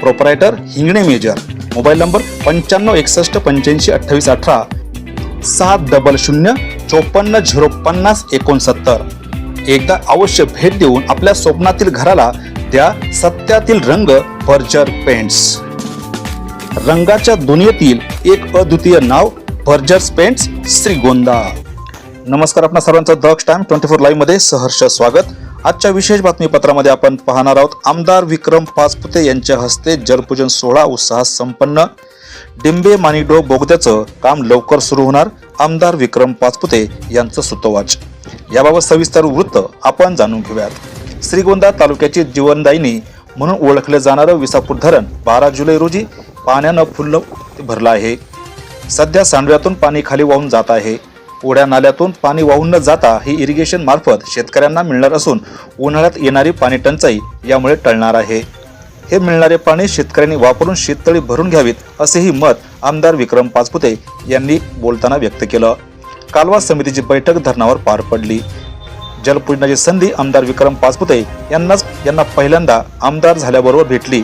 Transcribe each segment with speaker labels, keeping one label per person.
Speaker 1: Proprietor Hingane major. Mobile number पंच्याण्णव एकसष्ट पंच्याऐंशी अठ्ठावीस अठरा. सात डबल शून्य चोपन्न झिरो पन्नास एकोणसत्तर. एकदा अवश्य भेट देऊन आपल्या स्वप्नातील घराला त्या सत्यातील रंग भर्जर पेंट्स. रंगाच्या दुनियेतील एक अद्वितीय नाव भर्जर्स पेंट्स श्रीगोंदा. नमस्कार आपणा सर्वांचं दक्ष टाइम ट्वेंटी फोर लाईव्हमध्ये सहर्ष स्वागत. आजच्या विशेष बातमीपत्रामध्ये आपण पाहणार आहोत. आमदार विक्रम पाचपुते यांच्या हस्ते जलपूजन सोहळा उत्साहात संपन्न. डिंबे मानिडो बोगद्याचं काम लवकर सुरू होणार. आमदार विक्रम पाचपुते यांचं सुतोवाच. याबाबत सविस्तर वृत्त आपण जाणून घेऊयात. श्रीगोंदा तालुक्याची जीवनदायिनी म्हणून ओळखलं जाणारं विसापूर धरण बारा जुलै रोजी पाण्यानं फुल्ल भरलं आहे. सध्या सांडव्यातून पाणी खाली वाहून जात आहे. ओढ्या नाल्यातून पाणी वाहून न जाता ही इरिगेशन मार्फत शेतकऱ्यांना मिळणार असून उन्हाळ्यात येणारी पाणी टंचाई यामुळे टळणार आहे. हे मिळणारे पाणी शेतकऱ्यांनी वापरून शेततळी भरून घ्यावीत असेही मत आमदार विक्रम पाचपुते यांनी बोलताना व्यक्त केलं. कालवा समितीची बैठक धरणावर पार पडली. जलपूजनाची संधी आमदार विक्रम पाचपुते यांनाच यांना पहिल्यांदा आमदार झाल्याबरोबर भेटली.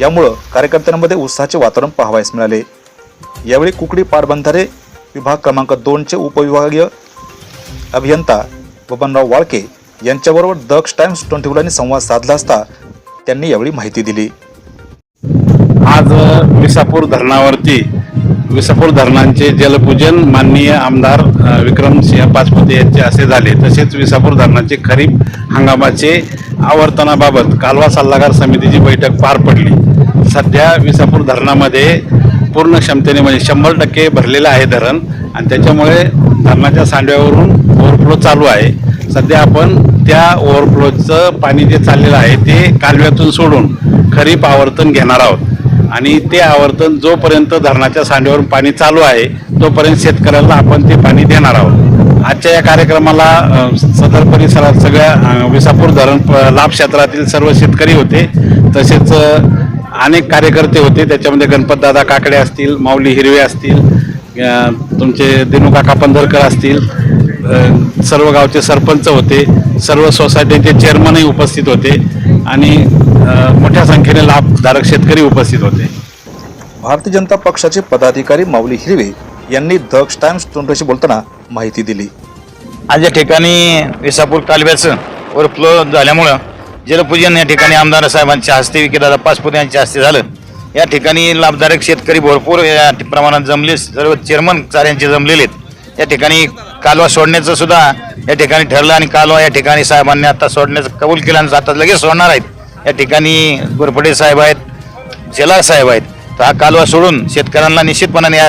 Speaker 1: यामुळं कार्यकर्त्यांमध्ये उत्साहाचे वातावरण पाहावयास मिळाले. यावेळी कुकडी पाटबंधारे विभाग क्रमांक दोनचे उपविभागीय अभियंता बबनराव वाळके यांच्याबरोबर दक्ष टाइम्स ट्वेंटी फोरने संवाद साधला असता त्यांनी यावेळी माहिती दिली.
Speaker 2: आज विसापूर धरणावरती विसापूर धरणांचे जलपूजन माननीय आमदार विक्रमसिंह पाचपुते यांचे असे झाले. तसेच विसापूर धरणाचे खरीप हंगामाचे आवर्तनाबाबत कालवा सल्लागार समितीची बैठक पार पडली. सध्या विसापूर धरणामध्ये पूर्ण क्षमतेने म्हणजे शंभर टक्के भरलेलं आहे धरण. आणि त्याच्यामुळे धरणाच्या सांडव्यावरून ओव्हरफ्लो चालू आहे. सध्या आपण त्या ओव्हरफ्लोचं पाणी जे चाललेलं आहे ते कालव्यातून सोडून खरीप आवर्तन घेणार आहोत. आणि ते आवर्तन जोपर्यंत धरणाच्या सांडव्यावरून पाणी चालू आहे तोपर्यंत शेतकऱ्याला आपण ते पाणी देणार आहोत. आजच्या या कार्यक्रमाला सदर परिसरात सगळ्या विसापूर धरण प- लाभ क्षेत्रातील सर्व शेतकरी होते. तसेच अनेक कार्यकर्ते होते. त्याच्यामध्ये गणपतदादा काकडे असतील माऊली हिरवे असतील तुमचे दिनूकाका पंधरकर असतील सर्व गावचे सरपंच होते सर्व सोसायटीचे चेअरमनही उपस्थित होते आणि मोठ्या संख्येने लाभधारक शेतकरी उपस्थित होते.
Speaker 1: भारतीय जनता पक्षाचे पदाधिकारी माऊली हिरवे यांनी दक्ष टाइम्स ट्वेंटीशी बोलताना माहिती दिली.
Speaker 3: आज या ठिकाणी विसापूर कालव्याचं ओव्हरफ्लो झाल्यामुळं जलपूजन या ठिकाणी आमदार साहेबांच्या हस्ते विकेदादा पाचपुते यांच्या हस्ते झालं. या ठिकाणी लाभदायक शेतकरी भरपूर या प्रमाणात जमले. सर्व चेअरमन चाऱ्यांचे जमलेले आहेत. या ठिकाणी कालवा सोडण्याचं सुद्धा या ठिकाणी ठरलं आणि कालवा या ठिकाणी साहेबांनी आता सोडण्याचं कबूल केलं आणि आता लगेच सोडणार आहेत. या ठिकाणी गोरपडे साहेब आहेत जलाल साहेब आहेत. तर हा कालवा सोडून शेतकऱ्यांना निश्चितपणाने या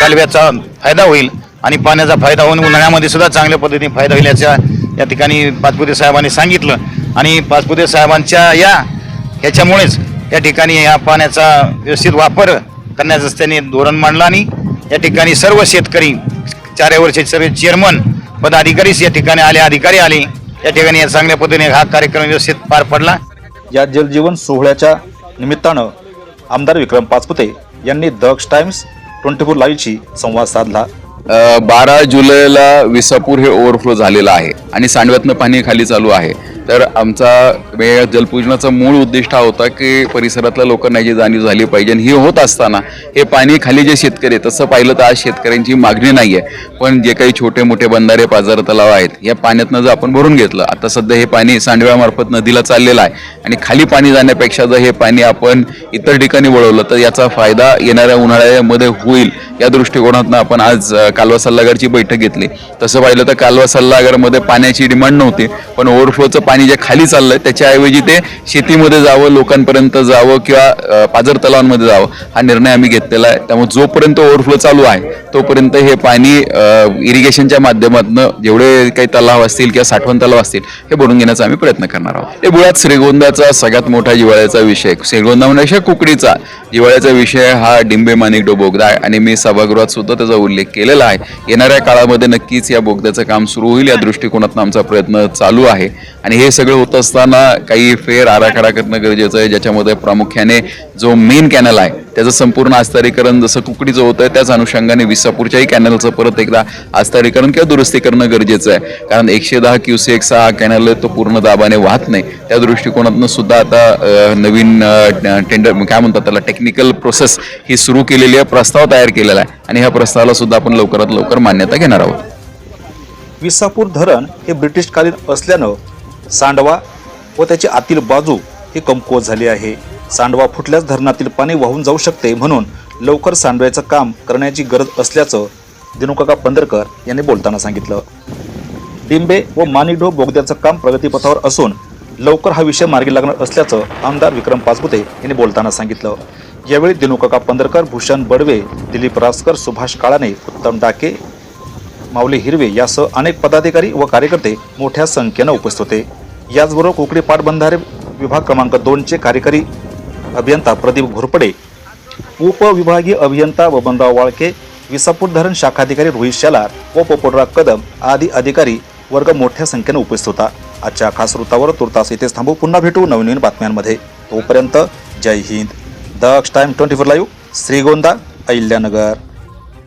Speaker 3: कालव्याचा फायदा होईल आणि पाण्याचा फायदा होऊन उन्हाळ्यामध्ये सुद्धा चांगल्या पद्धतीने फायदा होईल याच्या या ठिकाणी पाचपुते साहेबांनी सांगितलं. आणि पाचपुते साहेबांच्या या ह्याच्यामुळेच या ठिकाणी या पाण्याचा व्यवस्थित वापर करण्याचं त्यांनी धोरण मांडलं आणि या ठिकाणी सर्व शेतकरी चाऱ्यावरचे सर्व चेअरमन पदाधिकारीच या ठिकाणी आले अधिकारी आले. या ठिकाणी या चांगल्या पद्धतीने हा कार्यक्रम व्यवस्थित पार पडला.
Speaker 1: या जलजीवन सोहळ्याच्या निमित्तानं आमदार विक्रम पाचपुते यांनी दक्ष टाइम्स ट्वेंटी फोर लाईव्हशी संवाद साधला.
Speaker 4: बारा जुलैला विसापूर हे ओव्हरफ्लो झालेलं आहे आणि सांडव्यातनं पाणी खाली चालू आहे. तर आमचा म्हणजे जलपूजनाचा मूळ उद्दिष्ट हा होता की परिसरातल्या लोकांना याची जाणीव झाली पाहिजे आणि हे होत असताना हे पाणी खाली जे शेतकरी आहे तसं पाहिलं तर आज शेतकऱ्यांची मागणी नाही आहे पण जे काही छोटे मोठे बंधारे पाजार तलाव आहेत या पाण्यातनं जर आपण भरून घेतलं आता सध्या हे पाणी सांडव्यामार्फत नदीला चाललेलं आहे आणि खाली पाणी जाण्यापेक्षा जर हे पाणी आपण इतर ठिकाणी वळवलं तर याचा फायदा येणाऱ्या उन्हाळ्यामध्ये होईल. या दृष्टिकोनातून आपण आज कालवा सल्लागारची बैठक घेतली. तसं पाहिलं तर कालवा सल्लागारमध्ये पाण्याची डिमांड नव्हती पण ओव्हरफ्लोचं पाणी जे खाली चाललंय त्याच्याऐवजी ते शेतीमध्ये जावं लोकांपर्यंत जावं किंवा पाजर पाझर तलावांमध्ये जावं हा निर्णय आम्ही घेतलेला आहे. त्यामुळे जोपर्यंत ओव्हरफ्लो चालू आहे तोपर्यंत हे पाणी इरिगेशनच्या माध्यमातून जेवढे काही तलाव असतील किंवा साठवण तलाव असतील हे भरून घेण्याचा आम्ही प्रयत्न करणार आहोत. हे मुळात श्रीगोंदाचा सगळ्यात मोठा जिवाळ्याचा विषय श्रीगोंदा म्हणजे कुकडीचा जिवाळ्याचा विषय हा डिंबे माणिकडो बोगदा आहे आणि मी सभागृहात सुद्धा त्याचा उल्लेख केलेला आहे. येणाऱ्या काळामध्ये नक्कीच या बोगद्याचं काम सुरू होईल. या दृष्टिकोनातून आमचा प्रयत्न चालू आहे. आणि हे हे सगळं होत असताना काही फेर आराखडा करणं गरजेचं आहे ज्याच्यामध्ये प्रामुख्याने जो मेन कॅनल आहे त्याचं संपूर्ण आस्तारीकरण जसं कुकडीचं होतं त्याच अनुषंगाने विसापूरच्याही कॅनलचं परत एकदा आस्तारीकरण किंवा दुरुस्ती करणं गरजेचं आहे. कारण एकशे दहा क्युसेक्सचा हा कॅनल आहे तो पूर्ण दाबाने वाहत नाही. त्या दृष्टिकोनातून सुद्धा आता नवीन टेंडर काय म्हणतात त्याला टेक्निकल प्रोसेस ही सुरू केलेली आहे प्रस्ताव तयार केलेला आहे. आणि ह्या प्रस्तावाला सुद्धा आपण लवकरात लवकर मान्यता घेणार आहोत.
Speaker 1: विसापूर धरण हे ब्रिटिशकालीन असल्यानं सांडवा व त्याची आतील बाजू ही कमकुवत झाली आहे. सांडवा फुटल्यास धरणातील पाणी वाहून जाऊ शकते म्हणून लवकर सांडव्याचं काम करण्याची गरज असल्याचं दिनुकाका पंधरकर यांनी बोलताना सांगितलं. डिंबे व मानिडो बोगद्याचं काम प्रगतीपथावर असून लवकर हा विषय मार्गी लागणार असल्याचं आमदार विक्रम पाचपुते यांनी बोलताना सांगितलं. यावेळी दिनुकाका पंधरकर भूषण बडवे दिलीप रासकर सुभाष काळाने उत्तम डाके माऊली हिरवे यासह अनेक पदाधिकारी व कार्यकर्ते मोठ्या संख्येनं उपस्थित होते. याचबरोबर कोकणी पाटबंधारे विभाग क्रमांक दोनचे कार्यकारी अभियंता प्रदीप घोरपडे उपविभागीय अभियंता बबनराव वाळके विसापूर धरण शाखाधिकारी रोहित शेलार व पोपटराव कदम आदी अधिकारी वर्ग मोठ्या संख्येने उपस्थित होता. आजच्या खास वृत्तावर तुर्तास इथेच थांबू. पुन्हा भेटू नवीन नवीन बातम्यांमध्ये. तोपर्यंत Jai Hind. Daksh time twenty four live Shrigonda Ahilyanagar.